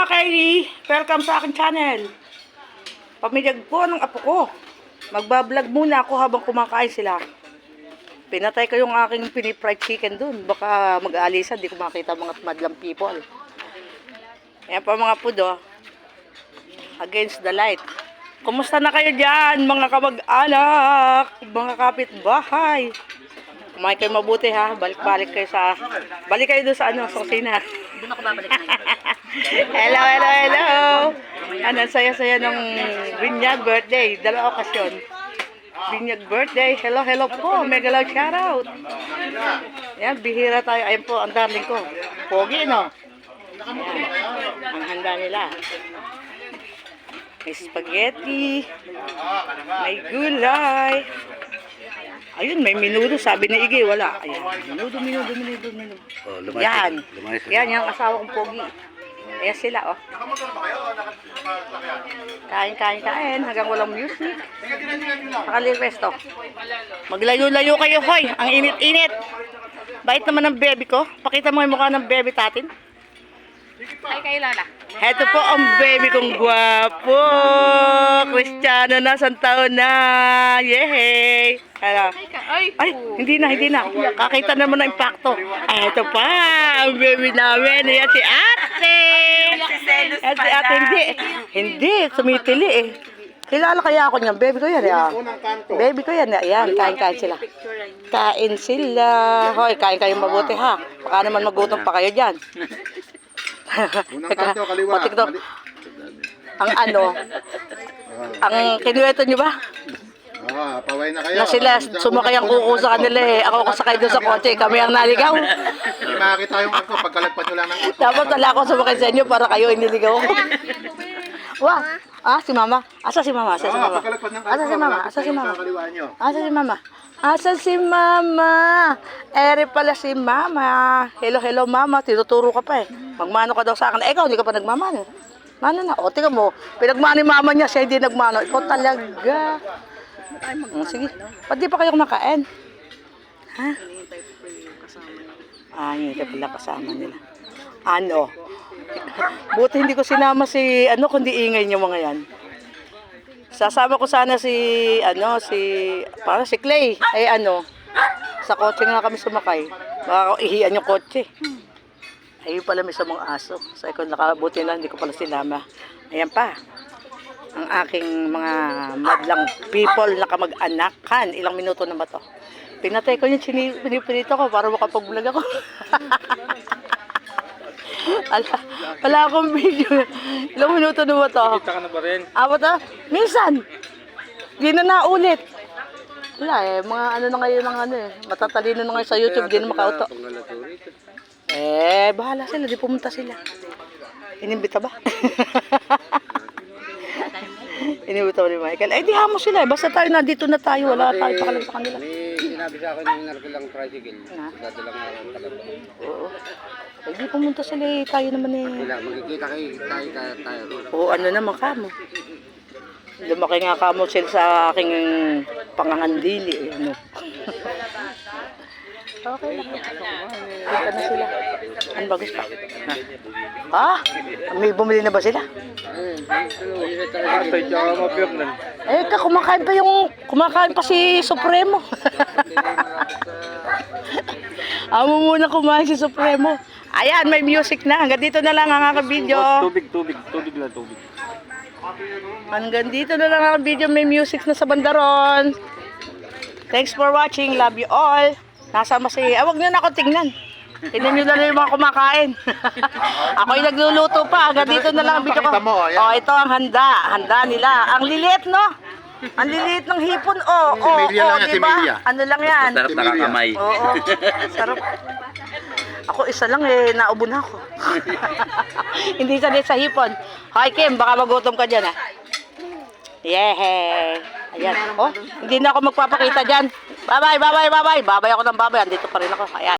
Mga Kylie, welcome sa aking channel. Pamilyag po ng apo ko. Magbablog muna ako habang kumakain sila. Pinatay ko yung aking pinifried chicken dun. Baka mag-aalisan, di ko makita mga madlang people. Ayan pa mga pudo. Against the light. Kumusta na kayo dyan, mga kamag-anak, mga kapitbahay? Kumain kayo mabuti ha. Balik-balik kayo sa... Balik kayo doon sa ano, sa kusina. Doon ako babalik na hello, hello, hello. Ano, saya-saya ng Binyag birthday. Dalawa okasyon. Binyag birthday. Hello, hello po. Mega love shoutout. Yan, bihira tayo. Ayun po, ang darling ko. Pogi, no? Yan. Ang handa nila. May spaghetti. May gulay. Ayun, may minudo. Sabi ni Iggy, wala. Ayan, minudo, minudo, minudo, minudo. Oh, lumayas. Yan. Lumayas. Yan, yung asawa kong pogi. Ayan sila, oh. Kain, kain, kain. Hanggang walang music. Nakaliresto. Maglayo-layo kayo, hoy. Ang init-init. Bait naman ng baby ko. Pakita mo yung mukha ng baby tatin. Ay, kayo Lola. Heto po ang baby kong gwapo. Kristiyano na, taon na. Yehey. Ano? Ay, hindi na, hindi na. Kakita naman ng impacto. Ay, ito pa, ang baby namin. Ayan si ate. Ayan si ate, hindi. Hindi, sumitili eh. Kilala kaya ako niyan. Baby ko yan. eh. Baby ko yan. eh. Ayan, kain-kain sila. Kain sila. Hoy, kain kayo mabuti ha. Baka naman magutom pa kayo dyan. Unang kanto, kaliwa. Matik to. Mali- Ang ano, ang kinuwento niyo ba? Ah, paway na kayo. Na sila sumakay ang kuko sa kanila eh. Ako kasakay doon sa kotse. Kami ang naligaw. Hindi makakita yung ako pagkalagpas nyo lang ng uso. Dapat wala ako sumakay sa inyo para kayo iniligaw ko. Wah! Ah, si mama. Asa si mama? Asa si Ah, mama? Asa si mama? Asa si mama? Asa si mama? Asa si mama? Ere pala si mama. Hello, hello mama. Tinuturo ka pa eh. Magmano ka daw sa akin. Eh, ikaw, hindi ka pa nagmamano. Mano na. O, tingnan mo. Pinagmano ni mama niya, siya hindi nagmano. Ikaw talaga. Mm, sige. Ba't di pa kayo kumakain? Ha? Ah, hindi ka pala kasama nila. Ano? Buti hindi ko sinama si, ano, kundi ingay niyo mga yan. Sasama ko sana si, ano, si, para si Clay. Ay, ano, sa kotse nga kami sumakay. Baka ihian yung kotse. Ayun pala may samang aso. Sa ko nakabuti na, hindi ko pala sinama. Ayan pa. Ang aking mga madlang people na kamag-anakan. Ilang minuto na ba to? Pinatay ko yung pinipirito ko para makapag-vlog ako. Ala, wala akong video. Ilang minuto na ba to? Kita ka na ba rin? Ah, ba Minsan. Di na naulit. Wala eh, mga ano na ngayon ng ano eh. Matatalino na ngayon sa YouTube, di na makauto. Eh, bahala sila, di pumunta sila. Inimbita ba? Inimbita ba ni Michael? Eh, di hamo sila eh. Basta tayo na, dito na tayo. Wala tayo pakalam sa kanila. May sinabi sa akin yung narkilang tricycle. Na? Dadala nga ang kalabang. Oo. Eh, di pumunta sila eh. Tayo naman eh. Wala, magkikita kayo tayo tayo tayo. Oo, ano naman ka mo? Lumaki nga ka mo sila sa aking pangangandili. Eh, ano. Okay lang. Dito na sila. Ano ba gusto? Ha? May bumili na ba sila? Eh, ka, kumakain pa yung, kumakain pa si Supremo. Amo muna kumain si Supremo. Ayan, may music na. Hanggang dito na lang ang aking video. Tubig, tubig, tubig lang, tubig. Hanggang dito na lang ang video. May music na sa bandaron. Thanks for watching. Love you all. Nasama si... Ah, wag nyo na ako tingnan. Tingnan nyo lang yung mga kumakain. ako yung nagluluto pa. Hanggang dito na lang ang video ko. Ayan. Oh, ito ang handa. Handa nila. Ang liliit, no? Ang liliit ng hipon. Oh, oh, Melia oh, lang yan, si diba? Melia. Ano lang yan? Sarap nakakamay. Oo. Sarap. Ako isa lang eh, naubo na ako. Hindi sanay sa hipon. Hi Kim, baka magutom ka dyan ah. Yeah. Ayan. Oh, hindi na ako magpapakita dyan. Bye-bye, bye-bye, bye-bye. Babay ako ng babay. Andito pa rin ako. Ayan.